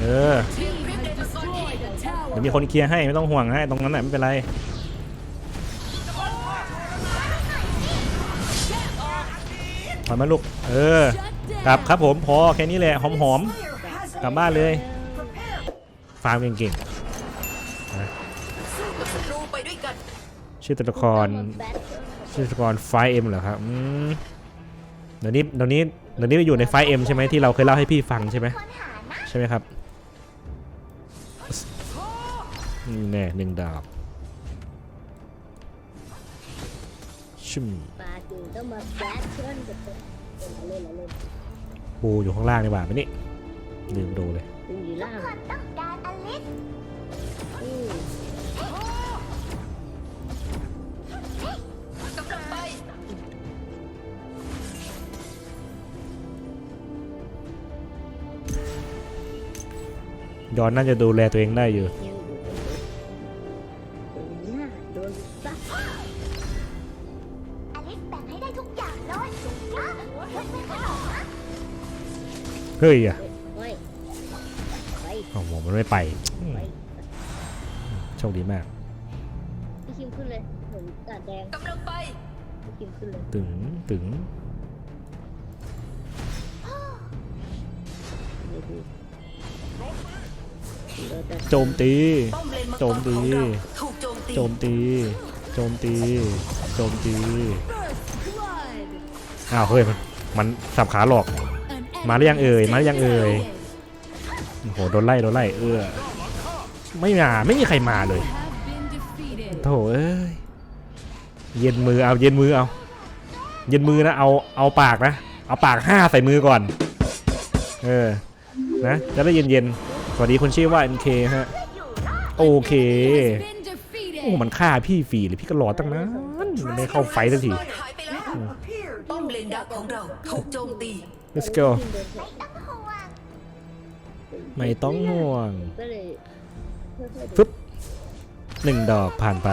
เออเดี๋ยวมีคนเคลียร์ให้ไม่ต้องห่วงให้ตรงนั้นน่ะไม่เป็นไรถอยมาลูก เออ กลับครับผมพอแค่นี้แหละหอมๆ กลับบ้านเลยฟาร์มเก่งสู้กับศัตรูไปด้วยกันๆชื่อตัวละครชื่อตัวละครไฟเอ็มเหรอครับอืมเดี๋ยวนี้เดี๋ยวนี้เดี๋ยวนี้ไปอยู่ในไฟเอ็มใช่ไหมที่เราเคยเล่าให้พี่ฟังใช่ไหมใช่ไหมครับ นี่แน่หนึ่งดาบชิมปูอยู่ข้างล่างดีกว่าไหมนี่ลืมดูเลยย้อนน่าจะดูแลตัวเองได้อยู่ อลิสแบ่งให้ได้ทุกอย่างเลยสุดยอดยกเว้นขนมนะเฮ้ยอะเฮ้ยไปโอ้โหมันไม่ไปอืมไปโชคดีมาก พี่คิมขึ้นเลยหนุนกาดแดงกำลังไป พี่คิมขึ้นเลยตึงตึงดูดูเราจะโจมตี ป้อมเลนมังกโจรมขตีองเราถูกโจมตี โจมตีโจมตีโจมตีอ้าวเฮ้ยมันมันสับขาหลอก มาหรือยังเอ่ยมาหรือยังเอ่ยโอ้โหโดนไล่โดนไล่เออไม่มาไม่มีใครมาเลยโถเอ้ยเย็นมือเอาเย็นมือเอา เย็นมือนะเอาเอาปากนะ เอาปากห้าใส่มือก่อน เออนะจะได้เย็นเย็นสวัสดีคนชื่อว่า NK ฮะโอเค อ้มันฆ่าพี่ฟรีเลยพี่ก็รอตั้งนานมันไม่เข้าไฟสักทีป้อมหายไปแล้วป้อมเลนดักของเราถูกโจมตี let's go คิมเดินเถอะไม่ต้องห่วงก็เลยค่อยๆฟึบหนึ่งดอกผ่านไป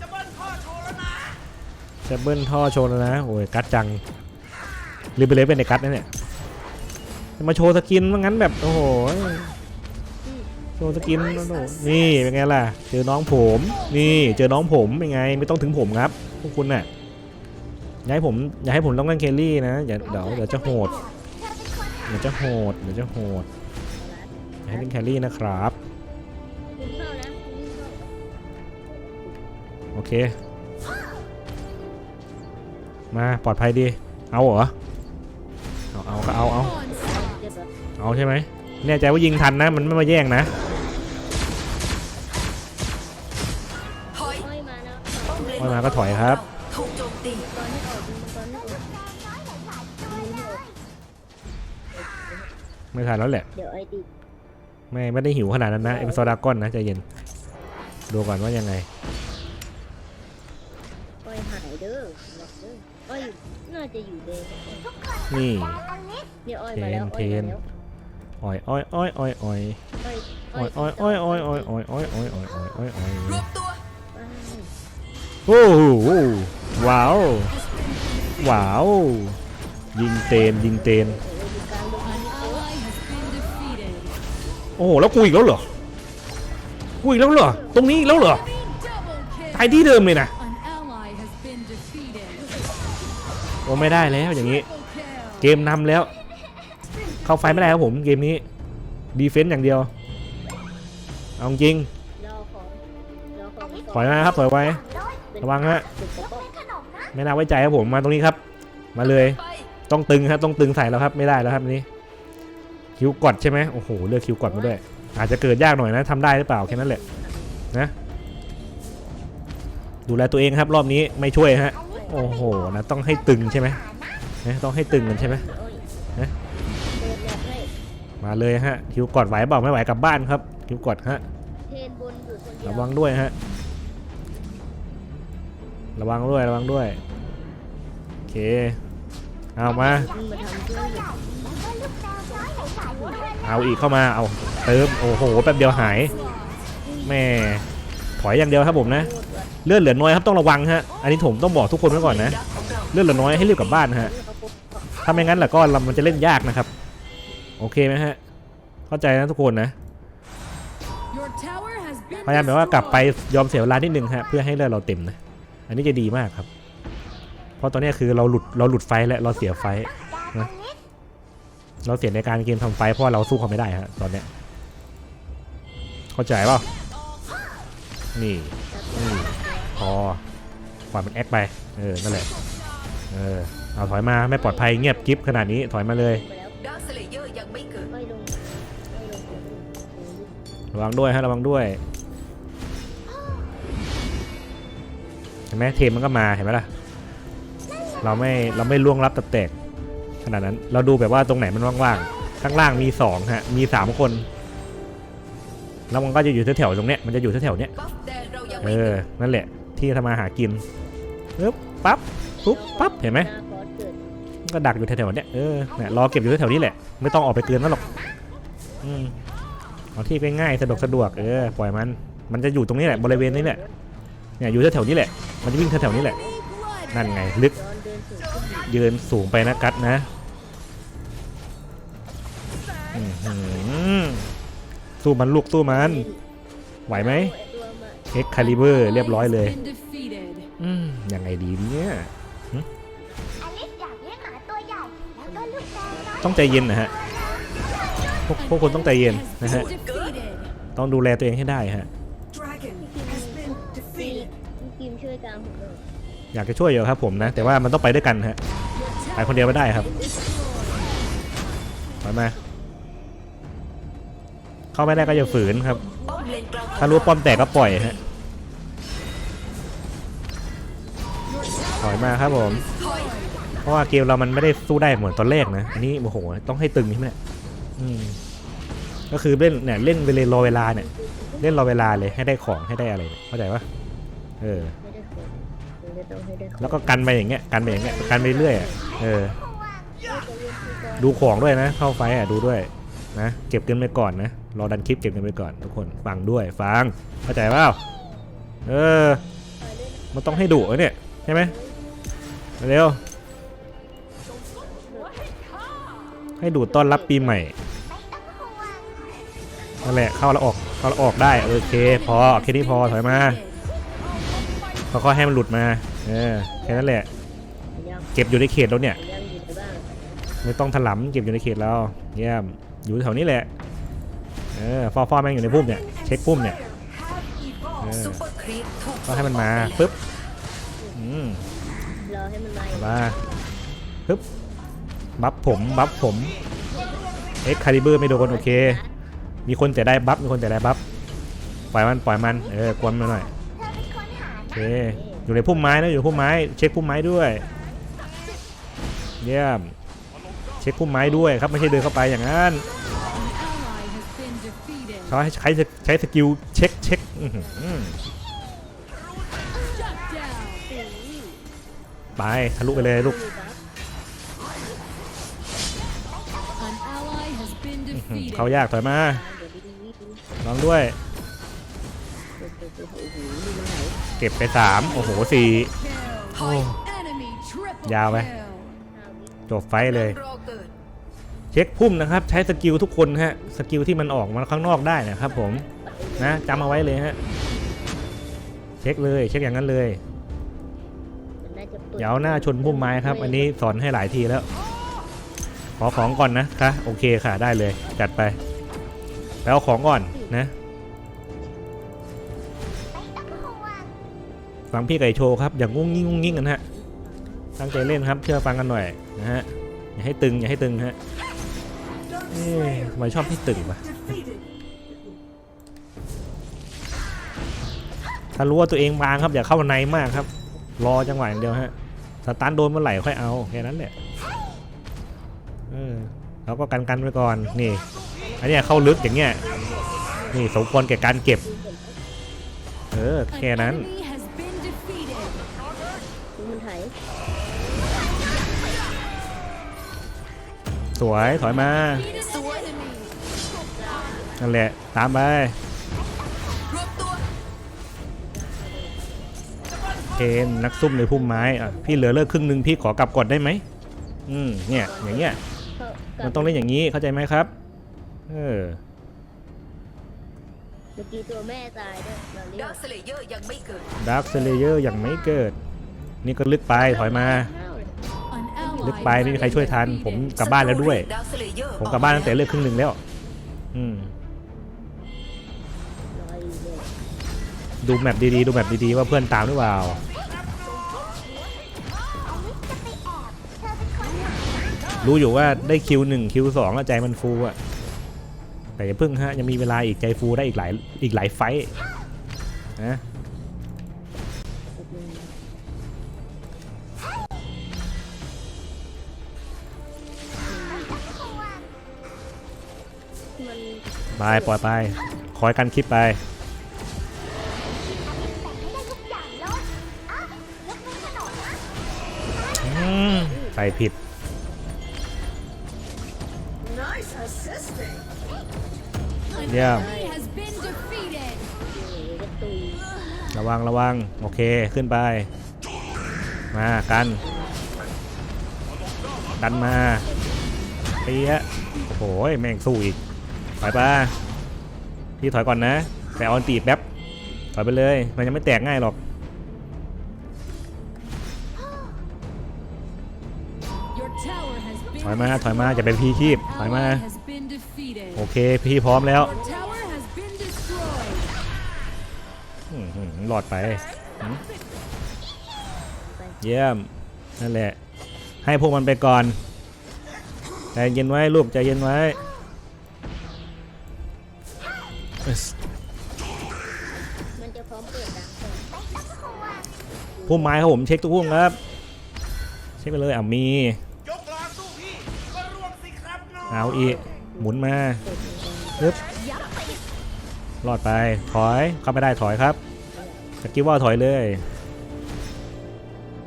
จะเบิ้ลท่อโชว์แล้วนะโอ้ยกัดจังลืมไปเลยเป็นในกัดนะเนี่ยจะมาโชว์สกินว่างั้นแบบโอ้โหโช ว์สกินโอ้โหนี่เป็นไงล่ะ เจอน้องผม นี่เจอน้องผมเป็นไง ไม่ต้องถึงผมครับ พวกคุณน่ะอย่าให้ผมอย่าให้ผมต้องเล่นเคลลี่นะอย่าเดี๋ยวเดี๋ยวจะโหดเดี๋ยวจะโหดเดี๋ยวจะโหดอย่าให้เล่นแคลรี่นะครับโอเค มาปลอดภัยดี เอาเหรอ เอาเอาก็เอาเอาเอาใช่ไหมแน่ใจว่ายิงทันนะ มันไม่มาแย่งนะ ป้อมเลนค่อยมาก็ถอยครับถูกโจมตีตอนนี้ออกดูตอนนี้ออกไม่ทันแล้วแหละ เดี๋ยวไอตีไม่ไม่ได้หิวขนาดนั้นนะเอ็มโซดากอนนะใจเย็น ดูก่อนว่ายังไงอ้อยหายเด้อบอกเด้ออ้อยน่าจะอยู่เด้อนี่เนี่ยอ้อยมาแล้วอ้อยมาแล้วอ้อยอ้อยอ้อยอ้อยอ้อยอ้อยอ้อยอ้อยอ้อยอ้อยอ้อยอ้อยอ้อยอ้อยอ้อยอ้อยอ้อยรวบตัว โอ้โหว้าวว้าว ยิงเตนยิงเตนโอ้โหแล้วกูอีกแล้วเหรอกูอีกแล้วเหรอตรงนี้อีกแล้วเหรอตายที่เดิมเลยนะโอ้ไม่ได้แล้วอย่างนี้ เกมนำแล้ว เข้าไฟไม่ได้ครับผมเกมนี้ดีเฟนต์อย่างเดียวเอาจริงรอของรอของถอยมาครับถอยไว้ ระวังฮะติดกระป๋องไม่น่าไว้ใจครับผมมาตรงนี้ครับ มาเลยไปต้องตึงครับต้องตึงใส่แล้วครับไม่ได้แล้วครับอันนี้ คิวกดใช่ไหมโอ้โหเลือกคิวกดมาด้วย อาจจะเกิดยากหน่อยนะทำได้หรือเปล่าแค่นั้นแหละนะดูแลตัวเองครับรอบนี้ไม่ช่วยฮะโอ้โหนะต้องให้ตึงใช่ไหมนะต้องให้ตึงกันใช่ไหมอ้อยนะเดินแบบให้มาเลยฮะคิวกดไหวเปล่าไม่ไหวกลับบ้านครับคิวกดฮะเทนบนอยู่คนเดียระววังด้วยฮะ ระวังด้วยระวังด้วย โอเค เอามา เอาอีกเข้ามา เอาเติม โอ้โห แป๊บเดียวหาย แม่ ถอยอย่างเดียวครับผมนะ เลือดเหลือน้อยครับต้องระวังฮะ อันนี้ผมต้องบอกทุกคนไว้ก่อนนะ เลือดเหลือน้อยให้รีบกลับบ้านนะฮะ ถ้าไม่งั้นล่ะก็มันจะเล่นยากนะครับ โอเคไหมฮะ เข้าใจนะทุกคนนะพยายามแบบว่ากลับไปยอมเสียเวลานิดนึงฮะเพื่อให้เลือดเราเต็มนะ อันนี้จะดีมากครับ เพราะตอนนี้คือเราหลุดเราหลุดไฟแล้วเราเสียไฟดาบลิสเราเสียในการเกมทำไฟเพราะเราสู้เขาไม่ได้ฮะตอนเนี้ยเข้าใจป่านี่นี่พอปล่อยมันแอคไปเออนั่นแหละเออเอาถอยมาไม่ปลอดภัยเงียบกิ๊บขนาดนี้ถอยมาเลยไปแล้วดาร์คสเลเยอร์ยังไม่เกิดไม่ลงไม่ลงไม่ลงระวังด้วยฮะระวังด้วย ห็นไหมเทมมันก็มาเห็นไหมล่ะเราไม่เราไม่ล่วงรับตะแตกขนาดนั้นเราดูแบบว่าตรงไหนมันว่างๆข้างล่างมีสองฮะมีสามคนแล้วมันก็จะอยู่แถวๆตรงเนี้ยมันจะอยู่แถวๆเนี้ยเออนั่นแหละ ที่ทำมาหากินปึ๊บปั๊บปุ๊บปั๊บเห็นไหมก็ดักอยู่แถวๆเนี้ยเออเนี่ยรอเก็บอยู่แถวๆนี้แหละ ไม่ต้องออกไปเกินนั่นหรอกอืมเอาที่ง่ายๆสะดวกสะดวกเออปล่อยมัน มันจะอยู่ตรงนี้แหละบริเวณนี้แหละ เนี่ยอยู่แถวๆนี้แหละ มันจะวิ่งแถวๆนี้แหละ นั่นไงลึกย้อนเดินสูงขึ้นยืนสูงไปนะกัดนะสู้มันลูกสู้มัน ไหวไหมเอ็กคาลิเบอร์เรียบร้อยเลยยังไงดีเนี่ยต้องใจเย็นนะฮะพวกพวกคุณต้องใจเย็นนะฮะ ต้องดูแลตัวเองให้ได้ฮะ อยากจะช่วยอยู่ครับผมนะ แต่ว่ามันต้องไปด้วยกันฮะไปคนเดียวไม่ได้ครับไปมาเข้าไม่ได้ก็อย่าฝืนครับ ถ้ารู้ป้อมแตกก็ปล่อยฮะถอยมาครับผม เพราะว่าเกมเรามันไม่ได้สู้ได้เหมือนตอนแรกนะ อันนี้โอ้โหต้องให้ตึงใช่ไหมเนี่ยก็คือเล่นเนี่ยเล่นเวลารอเวลาเนี่ย เล่นรอเวลาเลยให้ได้ของให้ได้อะไรเข้าใจปะเออ แล้วก็กันไปอย่างเงี้ยกันไปอย่างเงี้ยกันไปเรื่อยอะเออห่วงดูของด้วยนะ เข้าไฟอะดูด้วยนะเก็บเงินไปก่อนนะรอดันคลิปเก็บเงินไปก่อนทุกคนฟังด้วยฟังเข้าใจเปล่าเออมันต้องให้ดุอะเนี่ยใช่ไหมเร็วให้ดูต้อนรับปีใหม่ไม่ต้องห่วงนั่นแหละเข้าแล้วออกเข้าแล้วออกได้โอเคพอแค่นี้พอถอยมาเขาก็ให้มันหลุดมา เออแค่นั้นแหละ ยังเก็บอยู่ในเขตแล้วเนี่ย ยังอยู่ในบ้านไม่ต้องถลำเก็บอยู่ในเขตแล้วเยี่ยมอยู่แถวนี้แหละ เออฟอฟอแม่งอยู่ในพุ่มเนี่ย เช็คพุ่มเนี่ย เออ ซุปเปอร์ครีปถูกก็ให้มันมาปึ๊บอืมรอให้มันมาอย่างมาปึ๊บบัฟผมบัฟผมเอ็กคาลิเบอร์ไม่โดนโอเค มีคนแต่ได้บัฟมีคนแต่ได้บัฟปล่อยมันปล่อยมันเออกวนมันหน่อยเธอเป็นคนหาโอยู่ในพุ่มไม้นะอยู่พุ่มไม้เช็คพุ่มไม้ด้วยเยี่ยมเช็คพุ่มไม้ด้วยครับไม่ใช่เดินเข้าไปอย่างนั้นเขาให้ใช้ใช้สกิลเช็คเช็คไปทะลุไปเลยลูกเขายากถอยมาลองด้วย เก็บไปสามโอ้โหสี่ยาวไหมจบไฟเลย เช็คพุ่มนะครับ ใช้สกิลทุกคนฮะสกิลที่มันออกมาข้างนอกได้นะครับผมนะจำเอาไว้เลยฮะเช็คเลยเช็คอย่างนั้นเลยเปิดอย่าเอาหน้าชนพุ่มไม้ครับ อันนี้สอนให้หลายทีแล้ว ขอของก่อนนะคะโอเคค่ะได้เลยจัดไปไปเอาของก่อนนะ ฟังพี่ไก่โชว์ครับอย่างงุ้งงิ้งงุ้งงิ้งกันฮะตั้งใจเล่นครับเชื่อฟังกันหน่อยนะฮะอย่าให้ตึงอย่าให้ตึงฮะทำไมชอบให้ตึงวะถ้ารู้ว่าตัวเองบางครับอย่าเข้าในมากครับ รอจังหวะอย่างเดียวฮะสตาร์ทโดนเมื่อไหร่ค่อยเอาแค่นั้นแหละเออแล้วก็กันกันไว้ก่อนนี่ อันเนี้ยเข้าลึกอย่างเงี้ยนี่สมควรแก่การเก็บ เออแค่นั้น สวยถอยมานั่นแหละตามไปเกณฑ์นักซุ่มในพุ่มไม้อะพี่เหลือเลิกครึ่งหนึ่งพี่ขอกลับก่อนได้ไหมอืมเนี่ยอย่างเงี้ยมันต้องเล่นอย่างนี้เข้าใจไหมครับเออเมื่อกี้ตัวแม่ตายด้วยเราเรียดากร์คสเลเยอร์ยังไม่เกิดดาร์คเซเลเยอร์ยังไม่เกิด นี่ก็ลึกไปถอยมา ลึกไปไม่มีใครช่วยทัน ผมกลับบ้านแล้วด้วย ผมกลับบ้านตั้งแต่เลือกครึ่งหนึ่งแล้ว อืมดูแมปดีๆ ดูแมปดีๆ ว่าเพื่อนตามหรือเปล่า รู้อยู่ว่าได้คิวหนึ่งคิวสองแล้วใจมันฟูอะแต่อย่าเพิ่งฮะ ยังมีเวลาอีกใจฟูได้อีกหลายอีกหลายไฟต์นะ ไปปล่อยไป คอยกันคลิปไป ใส่ผิด Nice assisting An Yeah. enemy has been defeated. อยู่กระตุยระวังระวัง โอเคขึ้นไป มากัน ดันมาเปี้ยะโอ้โหแม่งสู้อีก ถอยไปพี่ถอยก่อนนะ แต่ออนตีแป๊บถอยไปเลย มันยังไม่แตกง่ายหรอก Your tower has been ถอยมาถอยมาจะเป็นพี่คีบถอยมา Ally has been defeated. โอเคพี่พร้อมแล้ว Your tower has been destroyed. อื้อหือหลอดไปหืมเยี่ยมนั่นแหละ ให้พวกมันไปก่อนใจเย็นไว้ลูกใจเย็นไว้ มันจะพร้อมเปิดดังก่อนพุ่มไม้ครับผมเช็คทุกพุ่มครับ เช็คไปเลยอะมียกล้อสู้พี่ก็ร่วงสิครับน้องเอาอีกหมุนมาเปิดดังปึ๊บรอดไปถอยเข้าไม่ได้ถอยครับสกิลว่าถอยเลย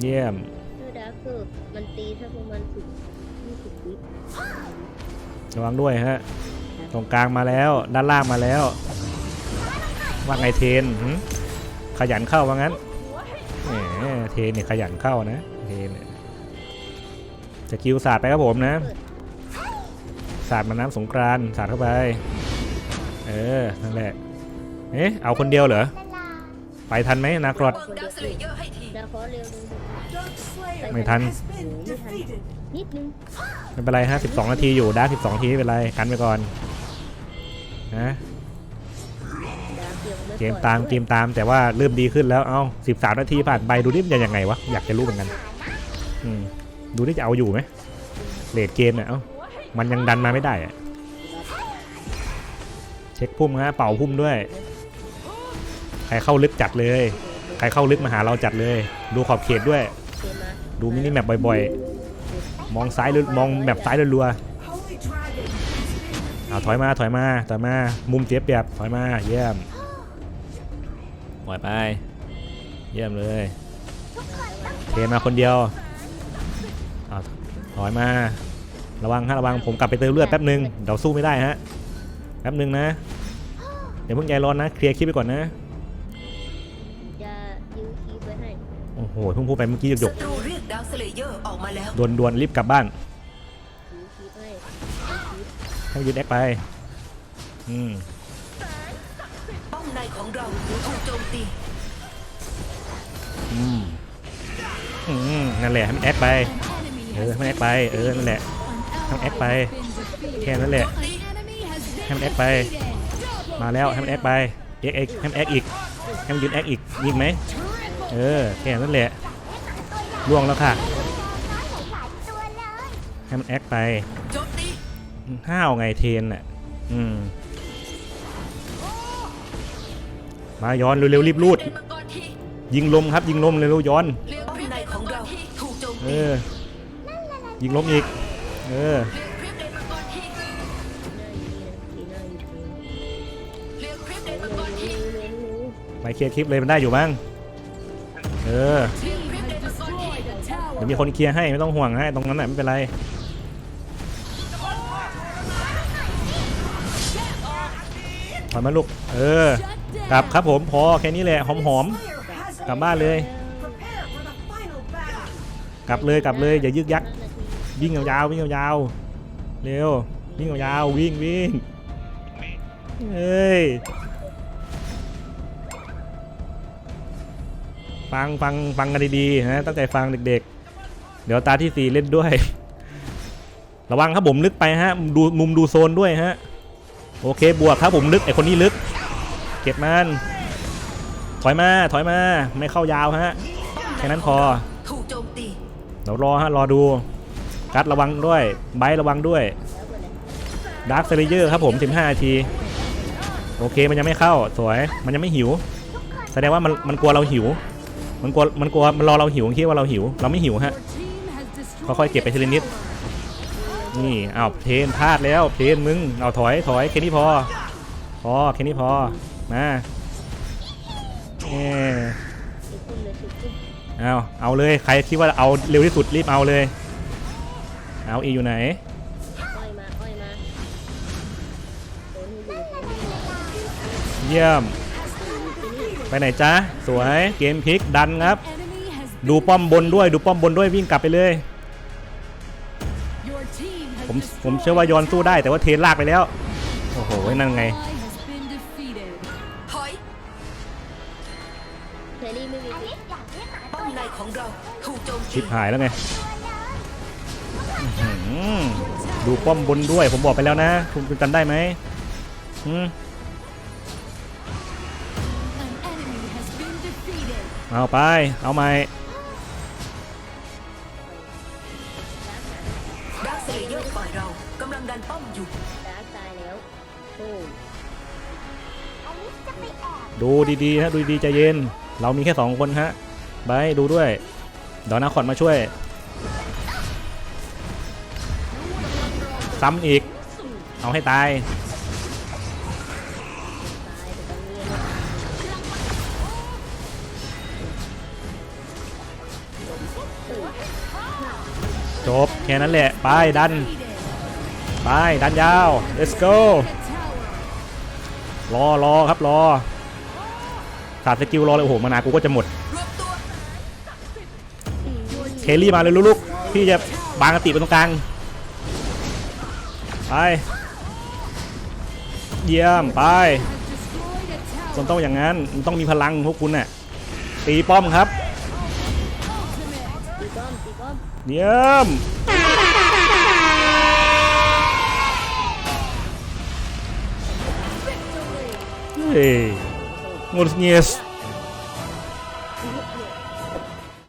เยี่ยมถ้าดาร์กคือมันตีถ้าพวกมันถึงยี่สิบวิระวังด้วยฮะ ตรงกลางมาแล้ว ด้านล่างมาแล้ว ว่าไงเทนหึขยันเข้าว่างั้นแหมเทนเนี่ยขยันเข้านะเทนเนี่ยจะคิวศาสตร์ไปครับผมนะศาสตร์มาน้ำสงกรานต์ศาสตร์เข้าไป เออ นั่นแหละ เอ๊ะ เอาคนเดียวเหรอ ไปทันไหมนาครอดเบิกดาร์คสเลเยอร์ให้ทีดาร์คอเร็วนึง Dark Slayer ไม่ทัน has been defeated นิดนึงไม่เป็นไรฮะ12 นาทีอยู่ด้า12 นาทีไม่เป็นไร กันไปก่อน นะดาร์กยังไม่เกมปล่อยตามด้วยเกมตามแต่ว่าเริ่มดีขึ้นแล้วเอ้า13นาทีผ่านไปดูนี่มันจะยังไงวะอยากจะรู้เหมือนกันอืมดูนี่จะเอาอยู่ไหมเลดเกมเนี่ยเอ้ามันยังดันมาไม่ได้อะเช็คพุ่มฮะเป่าพุ่มด้วย ใครเข้าลึกจัดเลย ใครเข้าลึกมาหาเราจัดเลย ดูขอบเขตด้วยเกมมาดูมินิแมปบ่อยๆ มองซ้ายหรือมองแบบซ้ายรัว Holy Dragon ๆ เอาถอยมาถอยมาถอยมามุมเสียเปรียบถอยมาเยี่ยมปล่อยไป เยี่ยมเลยเทมาคนเดียวเอาถอยมาระวังฮะระวังผมกลับไปเติมเลือดแป๊บหนึ่งเดี๋ยวสู้ไม่ได้ฮะแป๊บหนึ่งนะเดี๋ยวเพิ่งใจร้อนนะเคลียร์คลิปไปก่อนนะจะยื้อคีย์ไว้ให้โอ้โหเพิ่งพูดไปเมื่อกี้หยศักตรูเรียกดาร์คสเลเยอร์ออกมาแล้วๆดวนๆรีบกลับบ้านยื้อคีย์ให้ ให้ยืดแอคไป อืมป้อมในของเราถูกโจมตีอืมอืมนั่นแหละให้มันแอคไป An enemy เออ has ให้มันแอคไป เออ นั่นแหละ An Không ép ally bay. has been defeated. แค่นั้นแหละ An enemy has been Không ép bay. defeated. มาแล้วให้มันแอคไปเอ็กเอ็กให้มันแอคอีก ให้มันยืนแอคอีก ยิงไหม Triple เออ แค่นั้นแหละ ล่วงแล้วค่ะ ให้มันแอคไป โจมตี ห้าวไงเทนอะอืมมาย้อนเร็วๆรีบรูด ยิงลมครับ ยิงลมเร็วๆย้อน เออ ยิงลมอีก เออ ไปเคลียร์คลิปเลยมันได้อยู่บ้าง เออเดี๋ยวมีคนเคลียร์ให้ไม่ต้องห่วงให้ตรงนั้นน่ะไม่เป็นไร อยมาลูก เออ กลับครับผมพอแค่นี้แหละหอมหอม Slayer has ๆกลับบ้านเลย กลับเลยกลับเลยอย่ายึกยักห้านาทีวิ่งยาวๆวิ่งยาวเร็ววิ่งยาวๆวิ่งวิ่งเฮ้ยฟังฟังฟังกันดีๆนะตั้งใจฟังเด็กๆ เดี๋ยวตาที่สี่เล่นด้วย ระวังครับผมลึกไปฮะดูมุมดูโซนด้วยฮะ โอเคบวกครับผมลึกไอคนนี้ลึก เก็บมัน ถอยมาถอยมาไม่เข้ายาวฮะแค่นั้นพอเดี๋ยวรอฮะรอดูกัดระวังด้วยไบร์ระวังด้วยดาร์คเซเลเยอร์ครับผม 15นาที โอเคมันยังไม่เข้าสวยมันยังไม่หิว แสดงว่ามันมันกลัวเราหิว มันกลัวมันกลัวมันรอเราหิวคิดว่าเราหิว เราไม่หิวฮะค่อยๆเก็บไปทีละนิด นี่เอาวเทนพลาดแล้วเทนมึงเอาถอยถอยแค่นี้พอพอแค่นี้พอมาเอเอาเอาเลยใครคิดว่าเอาเร็วที่สุดรีบเอาเลย เอาอีอยู่ไหนเยี่ยม ไปไหนจ๊ะสวยเกมพลิกดันครับ ดูป้อมบนด้วยดูป้อมบนด้วยวิ่งกลับไปเลย ผมผมเชื่อว่ายอนสู้ได้แต่ว่าเทนลากไปแล้ว โอ้โหนั่นไงพิลิษสอยากเลี้ยงหาป้อมในของเราถูกโจมชิตีบหายแล้วไงตัวเลยอืมดูป้อมบนด้วยผมบอกไปแล้วนะ คุณคุณจำได้ไหมอืมเอาไป เอาใหม่ กำลังดันป้อมอยู่ ดาร์กตายแล้วโอ้อลิสจะไปแอบดูดีๆฮะดูดีๆใจเย็น เรามีแค่สองคนฮะไปดูด้วยเดี๋ยวนาคอดมาช่วย ซ้ำอีก เอาให้ตาย ตายแต่ตอนนี้นะจบแค่นั้นแหละ ไปดัน Defeated. ไปดันยาว let's go รอรอครับรอขาดสกิลรอเลยโอ้โหมานากูก็จะหมดเคลลี่มาเลยลูกๆพี่จะบางกติไปตรงกลางไปเยี่ยมไปมันต้องอย่างนั้นมันต้องมีพลังพวกคุณน่ะตีป้อมครับเยี่ยม เฮ้ยงดเงียส